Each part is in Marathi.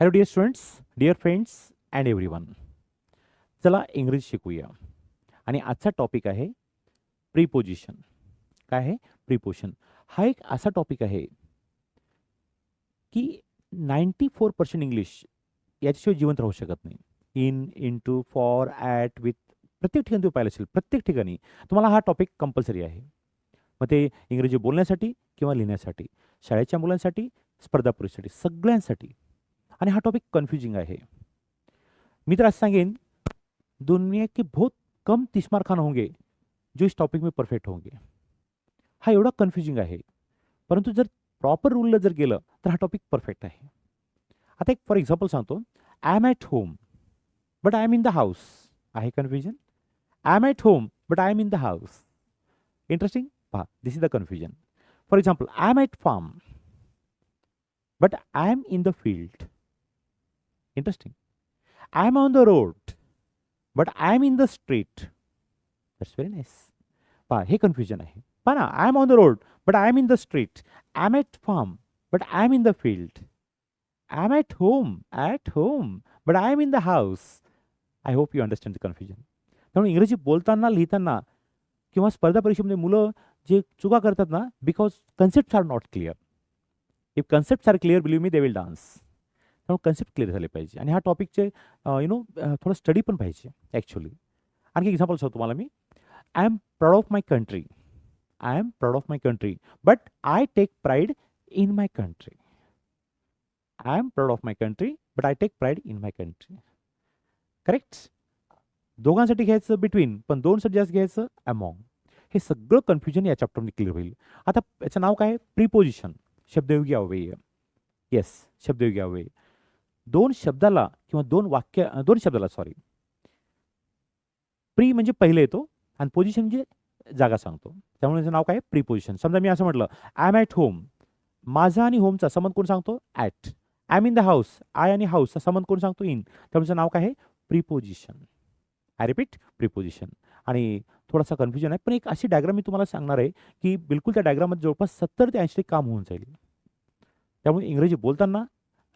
Hello dear students dear friends and everyone चला इंग्रजी शिकूया. आणि आजचा टॉपिक आहे प्रिपोजिशन काय आहे? प्रिपोजिशन हा एक असा टॉपिक आहे की नाईंटी फोर पर्सेंट इंग्लिश याच्याशिवाय जिवंत राहू शकत नाही. In in to for at with प्रत्येक ठिकाणी तुम्ही पाहिलं असेल प्रत्येक ठिकाणी तुम्हाला हा टॉपिक कंपल्सरी आहे. मग ते इंग्रजी बोलण्यासाठी किंवा लिहिण्यासाठी शाळेच्या मुलांसाठी स्पर्धा परीक्षेसाठी सगळ्यांसाठी आणि हा टॉपिक कन्फ्युजिंग आहे. मी तर असं सांगेन दुनिया के बहुत कम तिस्मार खान होंगे, जो इस टॉपिक में परफेक्ट होंगे. हा एवढा कन्फ्युजिंग आहे. परंतु जर प्रॉपर रूलला जर गेलं, तर हा टॉपिक परफेक्ट आहे. आता एक फॉर एक्झाम्पल सांगतो. I am at home but I am in the house आहे confusion I am at home but I am in the house interesting पहा this is the confusion for example I am at farm but I am in the field interesting. I am on the road but i am in the street. That's very nice. पहा हे कन्फ्युजन आहे पहा ना I am on the road but I am in the street I am at farm but I am in the field I am at home at home but I am in the house I hope you understand the confusion त्यामुळे इंग्रजी बोलताना लिहिताना किंवा स्पर्धा परीक्षेमध्ये मुलं जे चुका करतात ना because concept are not clear if concept are clear believe me they will dance त्यामुळे कन्सेप्ट क्लिअर झाले पाहिजे. आणि ह्या टॉपिकचे यु नो थोडं स्टडी पण पाहिजे ॲक्च्युली आणखी एक्झाम्पल सांगतो तुम्हाला मी. I am proud of my country I am proud of my country but I take pride in my country I am proud of my country but I take pride in my country correct दोघांसाठी घ्यायचं बिटवीन पण दोनसाठी जास्त घ्यायचं अमॉंग हे सगळं कन्फ्युजन या चॅप्टरमध्ये क्लिअर होईल. आता याचं नाव काय आहे? प्रिपोजिशन शब्दयोगी अव्यय. येस शब्दयोगी अव्यय. दोन शब्दाला किंवा दोन वाक्य दोन शब्दाला सॉरी प्री म्हणजे पहिले येतो आणि पोझिशन म्हणजे जागा सांगतो. त्यामुळे त्याचं नाव काय? प्रिपोजिशन समजा मी असं म्हटलं आय एम ॲट होम माझा आणि होमचा संबंध कोण सांगतो? At I am in the house I आणि हाऊसचा संबंध कोण सांगतो? इन त्यामुळे नाव काय आहे? प्रिपोजिशन आय रिपीट प्रिपोजिशन आणि थोडासा कन्फ्युजन आहे पण एक अशी डायग्राम मी तुम्हाला सांगणार आहे की बिलकुल त्या डायग्राममध्ये जवळपास सत्तर ते ऐंशी काम होऊन जाईल. त्यामुळे इंग्रजी बोलताना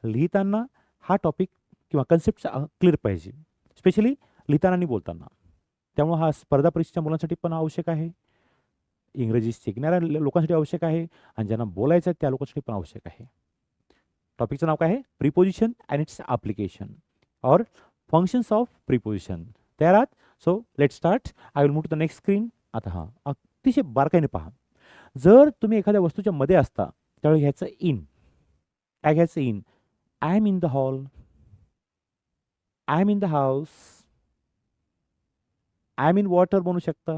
लिहिताना हा टॉपिक किंवा कन्सेप्ट क्लिअर पाहिजे. स्पेशली लिहिताना आणि बोलताना. त्यामुळं हा स्पर्धा परीक्षेच्या मुलांसाठी पण आवश्यक आहे. इंग्रजी शिकणाऱ्या लोकांसाठी आवश्यक आहे आणि ज्यांना बोलायचं आहे त्या लोकांसाठी पण आवश्यक आहे. टॉपिकचं नाव काय आहे? Preposition and its application or functions of preposition तयार आहात? So let start I will mute the next screen आता हां अतिशय बारकाईने पहा. जर तुम्ही एखाद्या वस्तूच्या मध्ये असता त्यावेळी घ्यायचं इन काय घ्यायचं in I am in the hall I am in the house I mean water म्हणू शकता.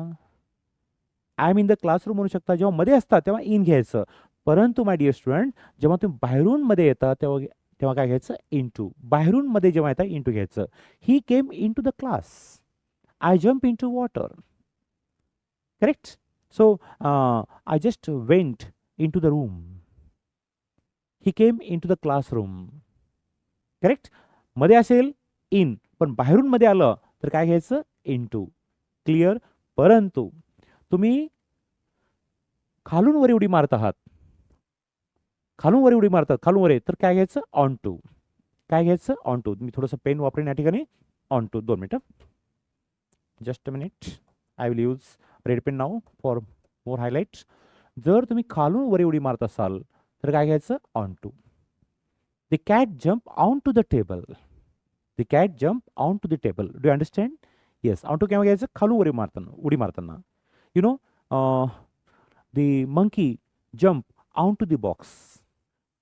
I am in the classroom म्हणू शकता. जेव्हा मध्ये असता तेव्हा इन घ्यायचं. परंतु माय डिअर स्टुडंट जेव्हा तुम्ही बाहेरून मध्ये येता तेव्हा तेव्हा काय घ्यायचं? इन टू बाहेरून मध्ये जेव्हा येता इन टू घ्यायचं. He came into the class I jump into water correct so I just went into the room he came into the classroom करेक्टमध्ये असेल इन पण बाहेरून मध्ये आलं तर काय घ्यायचं? इन टू क्लिअर परंतु तुम्ही खालून वर उडी मारत आहात. खालून वर उडी मारतात खालून वर तर काय घ्यायचं? ऑन टू काय घ्यायचं? ऑन टू मी थोडंसं पेन वापरेन या ठिकाणी. ऑन टू दोन मिनटं. Just a minute I will use red pen now for more highlight जर तुम्ही खालून वर उडी मारत असाल तर काय घ्यायचं? Onto The cat jump onto the table. The cat jump onto the table. Do you understand? Yes. Onto केव्हा घ्यायचं खालू उडी मारताना उडी मारताना you know the monkey monkey onto the box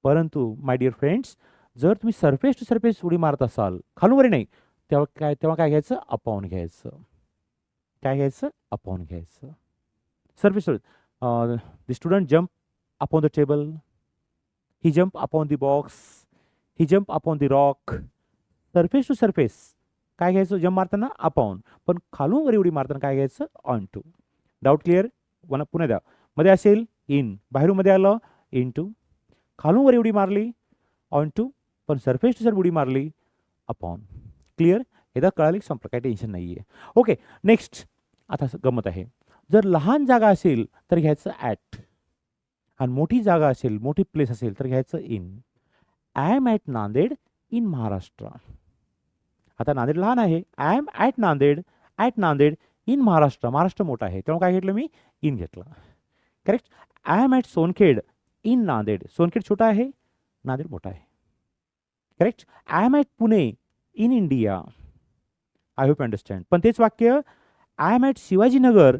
परंतु माय डिअर फ्रेंड्स जर तुम्ही सरफेस टू सरफेस उडी मारत असाल खालून वरी नाही तेव्हा काय तेव्हा काय घ्यायचं अपॉन घ्यायचं काय घ्यायचं अपॉन घ्यायचं surface the student jump upon the table he jump upon the box he jump upon the rock surface to surface काय घ्यायचं? जम्प मारताना अपॉन पण खालून वर उडी मारताना काय घ्यायचं? ऑन टू डाऊट क्लिअर मला पुन्हा द्या. मध्ये असेल इन बाहेरून मध्ये आलं इन टू खालून वर उडी मारली ऑन टू पण सरफेस टू सर उडी मारली अपॉन क्लिअर एकदा कळाली संपलं. काही टेन्शन नाही आहे ओके नेक्स्ट आता गमत आहे. जर लहान जागा असेल तर घ्यायचं ॲट आणि मोठी जागा असेल मोठी प्लेस असेल तर घ्यायचं in I am at Nanded in Maharashtra आता नांदेड लहान आहे. I am at Nanded at Nanded in Maharashtra Maharashtra मोठा आहे. त्यामुळे काय घेतलं मी? इन घेतलं. Correct I am at Sonkhed in Nanded Sonkhed छोटा आहे. नांदेड मोठा आहे. Correct I am at Pune in India I hope understand पण तेच वाक्य I am at Shivajinagar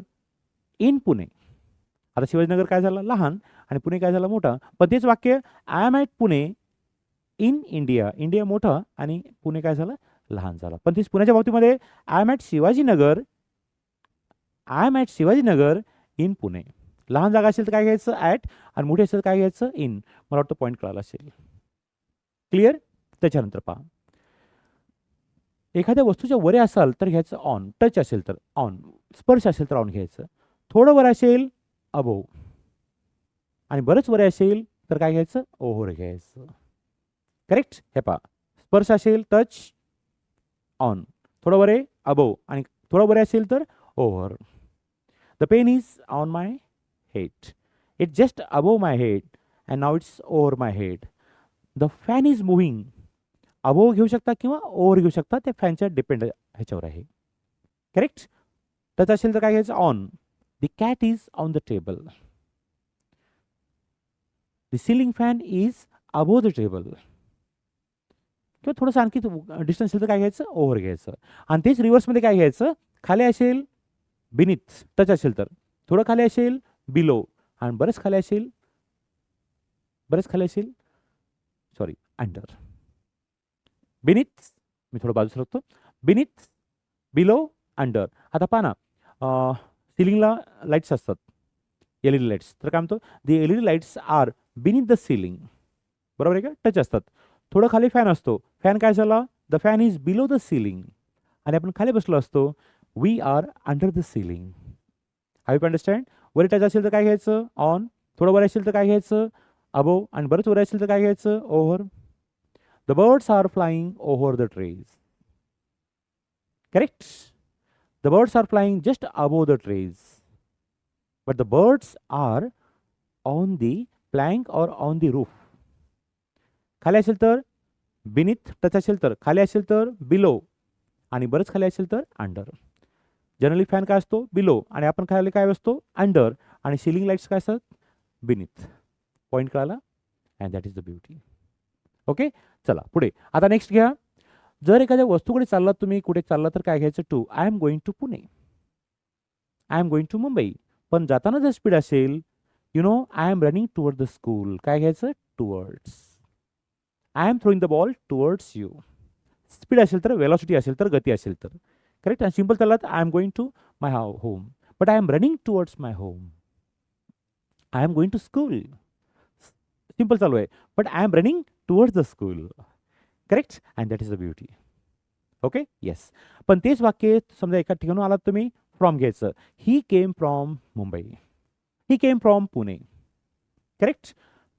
in Pune आता शिवाजीनगर काय झालं? लहान. आणि पुणे काय झालं? मोठं. पण तेच वाक्य I am at Pune in India India मोठं आणि पुणे काय झालं? लहान झालं. पण तेच पुण्याच्या बाबतीमध्ये I am at Shivajinagar I am at Shivajinagar in Pune. लहान जागा असेल तर काय घ्यायचं? ॲट आणि मोठी असेल तर काय घ्यायचं? इन मला वाटतं पॉईंट कळाला असेल. क्लिअर त्याच्यानंतर पहा. एखाद्या वस्तूच्या वरे असाल तर घ्यायचं ऑन टच असेल तर ऑन स्पर्श असेल तर ऑन घ्यायचं. थोडं वर असेल अबो आणि बरंच वरे असेल तर काय घ्यायचं? ओव्हर घ्यायचं. करेक्ट? हे पहा. स्पर्श असेल टच ऑन थोडं बरे अबो आणि थोडं बरे असेल तर over the pen is on my head it just above my head and now it's over my head the fan is moving above घेऊ शकता किंवा ओव्हर घेऊ शकता ते फॅनच्या डिपेंड ह्याच्यावर आहे. करेक्ट टच असेल तर काय घ्यायचं? On the cat is on the table the ceiling fan is above the table किंवा थोडंसं आणखी डिस्टन्स असेल तर काय घ्यायचं? ओव्हर घ्यायचं. आणि तेच रिव्हर्समध्ये काय घ्यायचं? खाली असेल बिनिथ टच असेल तर. थोडं खाली असेल बिलो आणि बरंच खाली असेल बरंच खाली असेल सॉरी अंडर बिनिथ मी थोडं बाजू सरकतो बिनिथ बिलो अंडर आता पहा ना सिलिंगला लाईट्स असतात एल ई डी लाईट्स तर काय म्हणतो? The L E D lights are beneath the ceiling बरोबर आहे का? टच असतात. थोडं खाली फॅन असतो. फॅन काय झाला? The fan is below the ceiling आणि आपण खाली बसलो असतो. We are under the ceiling hi you understand वर टच असेल तर काय घ्यायचं? ऑन थोडं वर असेल तर काय घ्यायचं? अबो आणि बरंच वर असेल तर काय घ्यायचं? Over the birds are flying over the trees correct the birds are flying just above the trees but the birds are on the plank or on the roof खाली असेल तर बिनीथ टच असेल तर खाली असेल तर बिलो आणि बरंच खाली असेल तर अंडर जनरली फॅन काय असतो? बिलो आणि आपण खाली काय असतो? अंडर आणि सिलिंग लाईट्स काय असतात? बिनीथ पॉईंट कळाला? And that is the beauty okay चला पुढे. आता नेक्स्ट घ्या. जर एखाद्या वस्तूकडे चाललात तुम्ही कुठे चालला तर काय घ्यायचं to I am going to Pune I am going to Mumbai पण जाताना जर स्पीड असेल you know I am running toward the school काय घ्यायचं? Towards I am throwing the ball towards you speed असेल तर वेलॉसिटी असेल तर गती असेल तर. करेक्ट आणि सिंपल त्याला I am going to my home but I am running towards my home I am going to school simple चालू आहे. But I am running towards the school correct and that is the beauty okay yes पण तेच वाक्य समजा एका ठिकाणून आलात तुम्ही फ्रॉम घ्यायचं. He came from Mumbai he came from Pune correct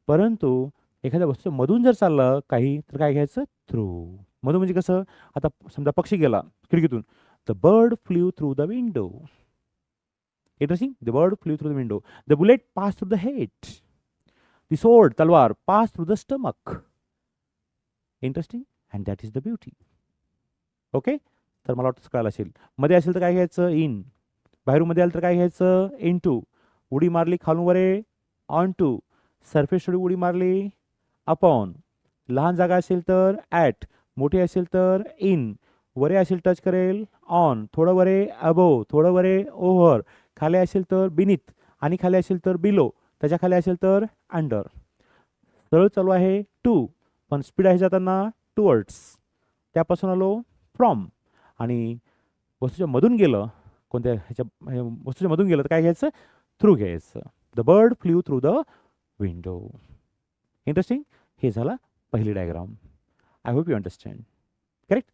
परंतु एखाद्या वस्तू मधून जर चाललं काही तर काय घ्यायचं? थ्रू. मधून म्हणजे कसं? आता समजा पक्षी गेला खिडकीतून. The bird flew through the window interesting the bird flew through the window the bullet pass through the head the sword तलवार pass through the stomach interesting and that is the beauty okay तर मला वाटतं कळायला असेल. मध्ये असेल तर काय घ्यायचं? इन बाहेरून मध्ये आलं तर काय घ्यायचं? इन टू उडी मारली खालून वरे. ऑन टू सरफेस उडी मारली. अपॉन. लहान जागा असेल तर ॲट मोठी असेल तर इन. वरे असेल टच करेल ऑन. थोडं वरे अबो थोडं वरे ओव्हर. खाली असेल तर बिनीत आणि खाली असेल तर बिलो. त्याच्याखाली असेल तर अंडर. सरळ चालू आहे टू पण स्पीड आहे जाताना टुवर्ड्स. त्यापासून आलो फ्रॉम. आणि वस्तूच्या मधून गेलं कोणत्या ह्याच्या वस्तूच्या मधून गेलं तर काय घ्यायचं? थ्रू घ्यायचं. The bird flew through the window. Interesting? हे झालं पहिली diagram I hope you understand correct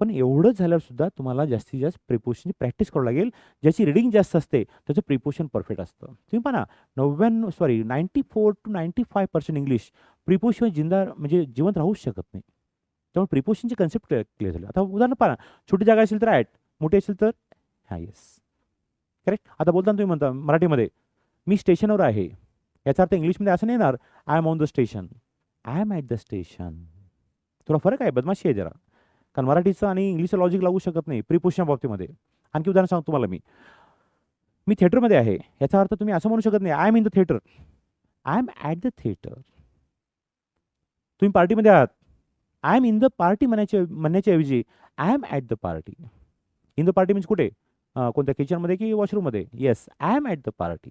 पण एवढंच झाल्यावरसुद्धा तुम्हाला जास्तीत जास्त प्रिपोशनची प्रॅक्टिस करावं लागेल. ज्याची रिडिंग जास्त असते त्याचं प्रिपोशन परफेक्ट असतं. तुम्ही पहा नव्याण्णव sorry ninety four to ninety five percent English preposition जिंदा म्हणजे जिवंत राहूच शकत नाही. त्यामुळे प्रिपोशनचे कन्सेप्ट क्लिअर क्लिअर झाले. आता उदाहरण पहा छोटी जागा असेल तर ॲट मोठी असेल तर हां येस करेक्ट आता बोलताना तुम्ही म्हणता मराठीमध्ये मी स्टेशनवर आहे. याचा अर्थ इंग्लिशमध्ये असं नाही येणार I am on the station I am at the station थोडा फरक आहे? बदमाशी आहे जरा. कारण मराठीचं आणि इंग्लिशचं लॉजिक लागू शकत नाही प्रिपोशनच्या बाबतीमध्ये. आणखी उदाहरण सांगतो तुम्हाला मी. मी थिएटरमध्ये आहे. याचा अर्थ तुम्ही असं म्हणू शकत नाही I am in the theatre I am at the theatre तुम्ही पार्टीमध्ये आहात. I am in the party म्हणायच्या म्हणण्याच्या ऐवजी I am at the party in the party means कुठे कोणत्या किचनमध्ये की वॉशरूममध्ये yes I am at the party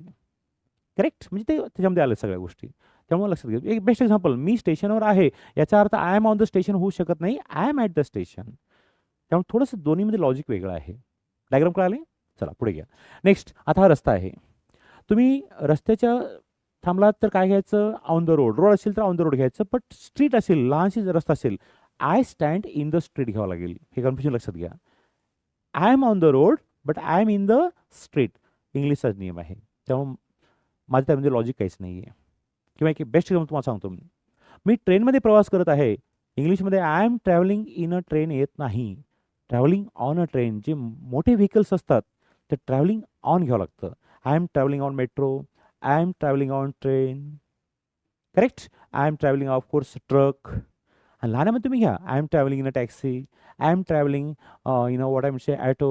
correct म्हणजे ते त्याच्यामध्ये आलं सगळ्या गोष्टी. त्यामुळे लक्षात घ्या. एक बेस्ट एक्झाम्पल मी स्टेशनवर आहे. याचा अर्थ I am on the station होऊ शकत नाही. I am at the station त्यामुळे थोडंसं दोन्हीमध्ये लॉजिक वेगळं आहे. डायग्राम कळाले? चला पुढे घ्या. नेक्स्ट आता हा रस्ता आहे. तुम्ही रस्त्याच्या थांबलात तर काय घ्यायचं? ऑन द रोड रोड असेल तर ऑन द रोड घ्यायचं. बट स्ट्रीट असेल लहानशी रस्ता असेल I stand in the street घ्यावं लागेल. हे कन्फ्युजन लक्षात घ्या. I am on the road but I am in the street इंग्लिशचाच नियम आहे. त्यामुळे माझं त्यामध्ये लॉजिक काहीच नाही आहे किंवा एक बेस्ट एक्झाम्पल तुम्हाला सांगतो मी. मी ट्रेनमध्ये प्रवास करत आहे. इंग्लिशमध्ये I am travelling in a train येत नाही. ट्रॅव्हलिंग ऑन अ ट्रेन जे मोठे व्हेकल्स असतात ते ट्रॅव्हलिंग ऑन घ्यावं लागतं. I am travelling on metro I am travelling on train correct I am travelling of course truck आणि लहानामध्ये तुम्ही घ्या. I am travelling in a taxi I am travelling in a what I say auto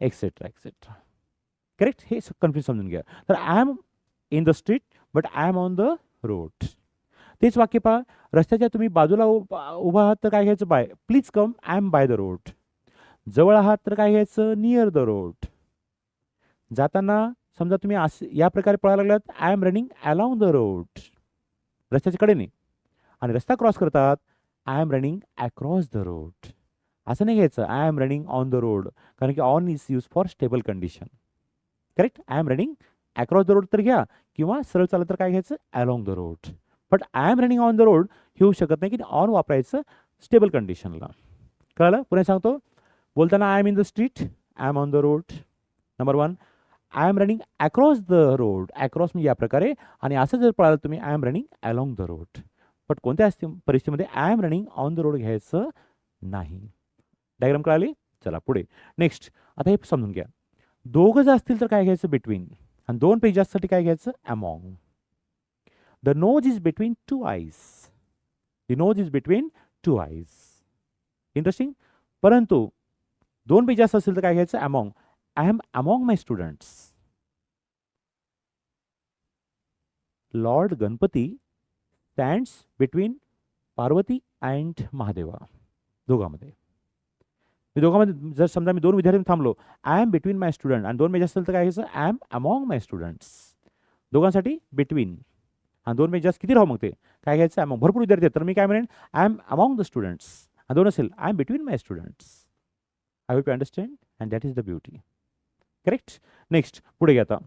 etcetera etcetera correct हे कन्फ्युज समजून घ्या. तर I am in the street but I am on the road. तेच वाक्य पहा रस्त्याच्या तुम्ही बाजूला उभा आहात तर काय घ्यायचं by? Please come I am by the road जवळ आहात तर काय घ्यायचं? नियर द रोड जाताना समजा तुम्ही असे या प्रकारे पळायला लागलात I am running along the road रस्त्याच्या कडेने. आणि रस्ता क्रॉस करतात I am running across the road असं नाही घ्यायचं I am running on the road कारण की on is use for stable condition correct I am running across the road तर घ्या किंवा सरळ चालत तर काय घ्यायचं? Along the road but I am running on the road हे होऊ शकत नाही की ऑन वापरायचं स्टेबल कंडिशनला कळलं? पुन्हा सांगतो. बोलताना I am in the street I am on the road number one I am running across the road across म्हणजे या प्रकारे. आणि असं जर पळालं तुम्ही I am running along the road but कोणत्या परिस्थितीमध्ये I am running on the road घ्यायचं नाही? डायग्राम कळाली? चला पुढे. नेक्स्ट आता हे समजून घ्या. दोघं जर असतील तर काय घ्यायचं? बिटवीन आणि दोन पेजाससाठी काय घ्यायचं? Among the nose is between two eyes the nose is between two eyes interesting परंतु दोन पेजास असेल तर काय घ्यायचं? Among I am among my students lord Ganpati stands between Parvati and Mahadeva दोघांमध्ये. मी दोघांमध्ये जर समजा मी दोन विद्यार्थी थांबलो I am between my student आणि दोन मेज असेल तर काय घ्यायचं I am among my students दोघांसाठी बिटवीन आणि दोन मेजर्स किती राहू मग ते? काय घ्यायचं? अमॉंग भरपूर विद्यार्थी आहेत. तर मी काय म्हणेन? I am among the students आणि दोन असेल. I am between my students I hope you understand and that is the beauty correct next पुढे घ्या आता.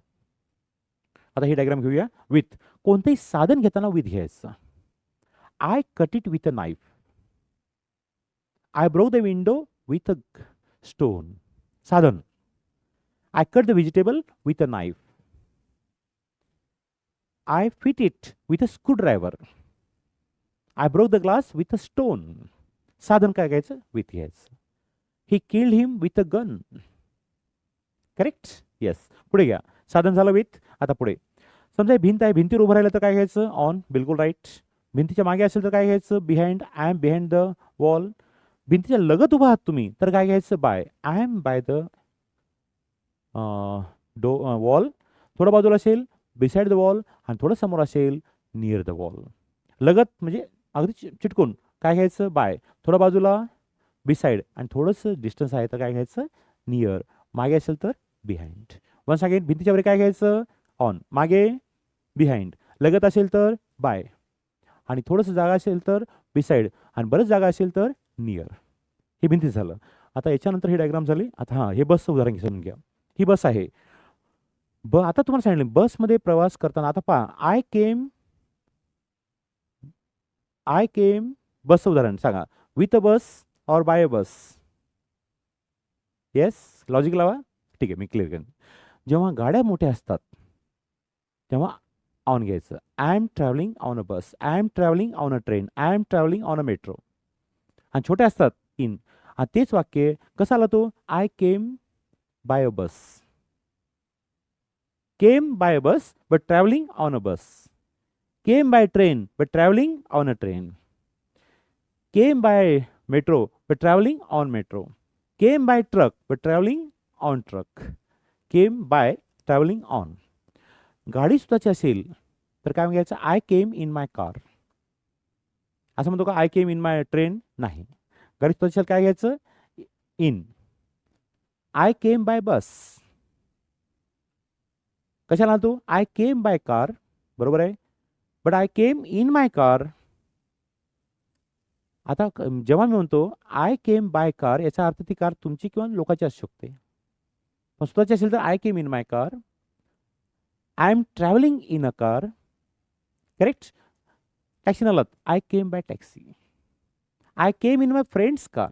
आता ही डायग्राम घेऊया. विथ कोणतेही साधन घेताना विथ घ्यायचं. I cut it with a knife I broke the window with a stone साधन. I cut the vegetable with a knife I fit it with a screwdriver I broke the glass with a stone साधन काय घ्यायचं? विथ घ्यायचं he killed him with a gun correct yes पुढे घ्या. साधन झालं विथ आता पुढे. समजा भिंत आहे. भिंतीवर उभं राहिलं तर काय घ्यायचं? ऑन बिलकुल राईट भिंतीच्या मागे असेल तर काय घ्यायचं? Behind I am behind the wall भिंतीच्या लगत उभा आहात तुम्ही तर काय घ्यायचं by? I am by the door wall थोडं बाजूला असेल बिसाइड द वॉल आणि थोडं समोर असेल नियर द वॉल लगत म्हणजे अगदी चि- चिटकून. काय घ्यायचं? बाय. थोडं बाजूला बिसाइड आणि थोडंसं डिस्टन्स आहे तर काय घ्यायचं? नियर मागे असेल तर बिहाइंड वन्स अगेन भिंतीच्या वर काय घ्यायचं? ऑन मागे बिहाइंड लगत असेल तर बाय. आणि थोडंसं जागा असेल तर बिसाइड आणि बरंच जागा असेल तर नियर हे भिंती झालं. आता याच्यानंतर ही डायग्राम झाली. आता हां हे बसचं उदाहरण घेऊन घ्या. ही बस आहे. ब आता तुम्हाला सांगितलं बसमध्ये प्रवास करताना आता पहा आय केम आय केम बसचं उदाहरण सांगा. With a bus or by a bus yes logic लावा? ठीक आहे मी क्लिअर करेन. जेव्हा गाड्या मोठ्या असतात तेव्हा ऑन घ्यायचं. I am travelling on a bus I am travelling on a train I am travelling on a metro आणि छोटे असतात इन आणि तेच वाक्य कसं आला तो? I came by a bus came by a bus but travelling on a bus came by train but travelling on a train came by metro but travelling on metro came by truck but travelling on truck came by travelling on गाडी स्वतःची असेल तर काय घ्यायचं I came in my car असं म्हणतो का I came in my train नाही. गाडी प्रतिशत काय घ्यायचं? In. I came by bus कशाला तू आय केम बाय कार बरोबर आहे? But I came in my car आता जेव्हा मी म्हणतो आय केम बाय कार याचा अर्थ ती कार तुमची किंवा लोकांची असू शकते. पण स्वतःची असेल तर I came in my car I am travelling in a car correct taxi आलात I came by taxi I came in my friends car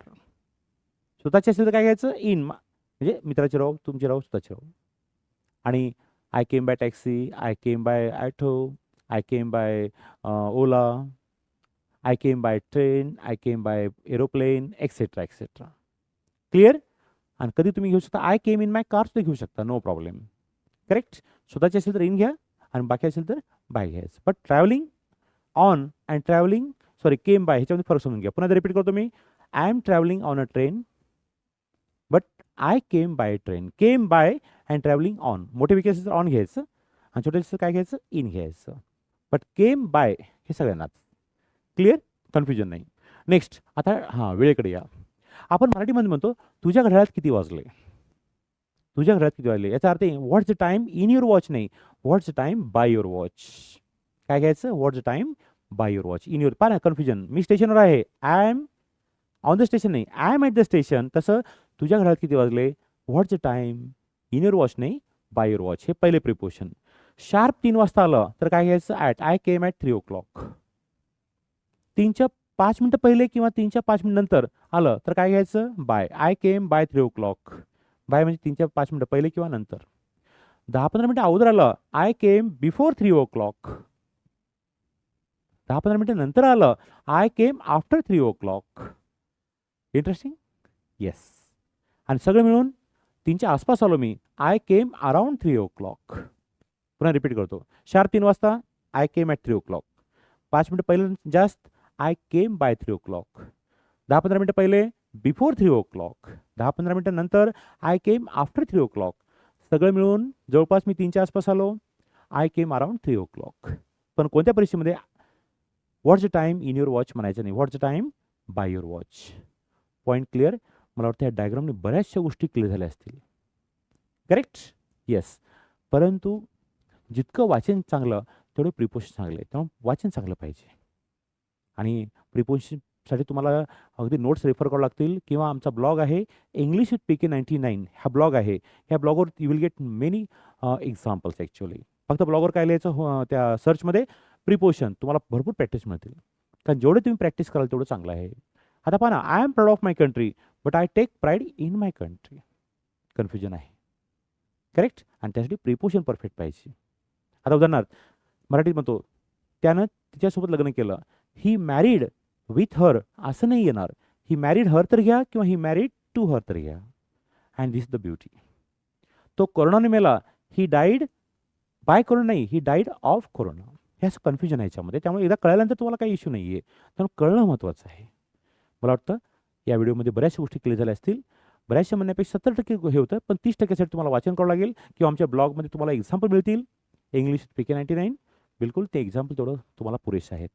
स्वतःची असेल तर काय घ्यायचं? इन म्हणजे मित्राचे राहू तुमचे राहू स्वतःचे राहू. आणि I came by taxi I came by auto I came by Ola I came by train I came by aeroplane etcetera etcetera clear आणि कधी तुम्ही घेऊ शकता? I came in my car सुद्धा घेऊ शकता. नो प्रॉब्लेम करेक्ट स्वतःची असेल तर इन घ्या आणि बाकी असेल तर बाय घ्यायचं. But travelling on and travelling sorry came by ह्याच्यामध्ये फरक समजून घ्या. पुन्हा रिपीट करतो मी. I am travelling on a train but I came by train came by and travelling on मोठे वेहिकल ऑन घ्यायचं आणि छोटे असेल काय घ्यायचं? इन घ्यायचं. बट केम बाय हे सगळ्यांनाच. क्लिअर कन्फ्युजन नाही. नेक्स्ट आता हां वेळेकडे या. आपण मराठीमध्ये म्हणतो तुझ्या घड्याळात किती वाजले? तुझ्या घरात किती वाजले? याचा अर्थ what's the time in your watch नाही. What's the time by your watch काय घ्यायचं? What's the time by your watch in your पहा ना कन्फ्युजन मी स्टेशनवर आहे. I am on the station नाही. I am at the station तसं तुझ्या घरात किती वाजले? What's the time in your watch नाही बाय युअर वॉच हे पहिले प्रिपोशन शार्प तीन वाजता आलं तर काय घ्यायचं? At I came at three o'clock तीनच्या पाच मिनटं पहिले किंवा तीनच्या पाच मिनिट नंतर आलं तर काय घ्यायचं? By I came by three o'clock by म्हणजे तीनच्या पाच मिनटं पहिले किंवा नंतर. दहा पंधरा मिनटं अगोदर आलं. I came before three o'clock दहा पंधरा मिनटं नंतर आलं I came after three o'clock interesting yes आणि सगळं मिळून तीनच्या आसपास आलो मी. I came around three o'clock पुन्हा रिपीट करतो. चार तीन वाजता I came at three o'clock पाच मिनटं पहिले जास्त I came by three o'clock दहा पंधरा मिनटं पहिले बिफोर थ्री ओ क्लॉक दहा पंधरा मिनटं नंतर I came after three o'clock सगळं मिळून जवळपास मी तीनच्या आसपास आलो. I came around three o'clock पण कोणत्या परिस्थितीमध्ये what's the time in your watch म्हणायचं नाही. What's the time by your watch point clear मला वाटतं या डायग्रामने बऱ्याचशा गोष्टी क्लिअर झाल्या असतील. करेक्ट येस परंतु जितकं वाचन चांगलं तेवढं प्रिपोशन चांगलं आहे. त्यामुळे वाचन चांगलं पाहिजे. आणि प्रिपोशनसाठी तुम्हाला अगदी नोट्स रेफर करावं लागतील किंवा आमचा ब्लॉग आहे English with P K ninety nine हा ब्लॉग आहे. ह्या ब्लॉगवर you will get many examples actually फक्त ब्लॉगवर काय लिहायचं हो, त्या सर्चमध्ये प्रिपोशन तुम्हाला भरपूर प्रॅक्टिस मिळतील. कारण जेवढे तुम्ही प्रॅक्टिस कराल तेवढं चांगलं आहे. आता पहा ना I am proud of my country but I take pride in my country confusion आहे. करेक्ट आणि त्यासाठी प्रिपोशन परफेक्ट पाहिजे. आता उदाहरणार्थ मराठीत म्हणतो त्यानं तिच्यासोबत लग्न केलं. ही मॅरिड विथ हर असं नाही येणार. ही मॅरिड हर तर घ्या किंवा ही मॅरिड टू हर तर घ्या. अँड दिस द ब्युटी तो कोरोनाने मेला. ही डाईड बाय कोरोना नाही ही डाईड ऑफ कोरोना हे असं कन्फ्युजन आहे याच्यामध्ये. त्यामुळे एकदा कळल्यानंतर तुम्हाला काही इश्यू नाही आहे त्यामुळे कळणं महत्त्वाचं आहे. मला वाटतं या व्हिडिओमध्ये बऱ्याचशा गोष्टी क्लिअर झाल्या असतील. बऱ्याचशा म्हणण्यापेक्षा सत्तर टक्के हे होतं पण तीस टक्क्यासाठी तुम्हाला वाचन करावं लागेल किंवा आमच्या ब्लॉगमध्ये तुम्हाला एक्झाम्पल मिळतील. English P K ninety nine बिलकुल ते एक्झाम्पल तेवढं तुम्हाला पुरेसे आहेत.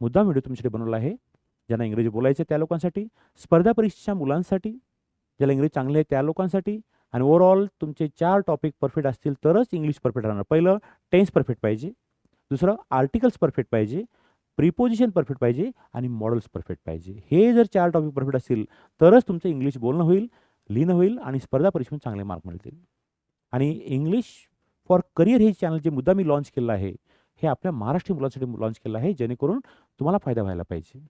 मुद्दाम व्हिडिओ तुमच्यासाठी बनवला आहे. ज्यांना इंग्रजी बोलायचं त्या लोकांसाठी. स्पर्धा परीक्षेच्या मुलांसाठी. ज्याला इंग्रजी चांगले आहे त्या लोकांसाठी. आणि ओव्हरऑल तुमचे चार टॉपिक परफेक्ट असतील तरच इंग्लिश परफेक्ट राहणार. पहिलं टेन्स परफेक्ट पाहिजे. दुसरं आर्टिकल्स परफेक्ट पाहिजे. प्रिपोजिशन परफेक्ट पाहिजे आणि मॉडल्स परफेक्ट पाहिजे. हे जर चार टॉपिक परफेक्ट असतील तरच तुमचं इंग्लिश बोलणं होईल लिहिणं होईल आणि स्पर्धा परीक्षेमध्ये चांगले मार्क मिळतील. आणि इंग्लिश फॉर करिअर हे चॅनल जे मुद्दा मी लॉन्च केलं आहे हे आपल्या महाराष्ट्रीय मुलांसाठी लॉन्च केलं आहे जेणेकरून तुम्हाला फायदा व्हायला पाहिजे.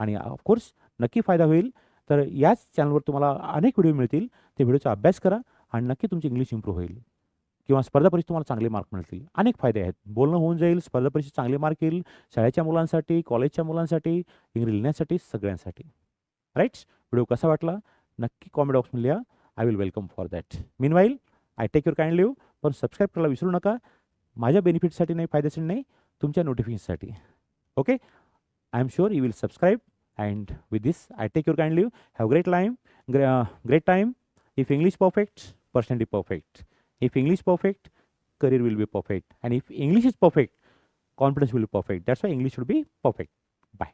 आणि ऑफकोर्स नक्की फायदा होईल. तर याच चॅनलवर तुम्हाला अनेक व्हिडिओ मिळतील. ते व्हिडिओचा अभ्यास करा आणि नक्की तुमची इंग्लिश इम्प्रूव्ह होईल. किंवा स्पर्धा परीक्षेत तुम्हाला चांगले मार्क मिळतील. अनेक फायदे आहेत. बोलणं होऊन जाईल स्पर्धा परीक्षेत चांगले मार्क येईल शाळेच्या मुलांसाठी कॉलेजच्या मुलांसाठी इंग्रजी लिहिण्यासाठी सगळ्यांसाठी. राईट व्हिडिओ कसा वाटला? नक्की कॉमेंट बॉक्समध्ये लिहा. I will welcome for that meanwhile I take your kind leave पण सबस्क्राईब करायला विसरू नका. माझ्या बेनिफिटसाठी नाही फायद्यासाठी नाही तुमच्या नोटिफिकेशनसाठी okay I am sure you will subscribe And with this, I take your kind leave. Have great time. Uh, great time. If English perfect, personality perfect. If English perfect, career will be perfect. And if English is perfect, confidence will be perfect. That's why English should be perfect. Bye.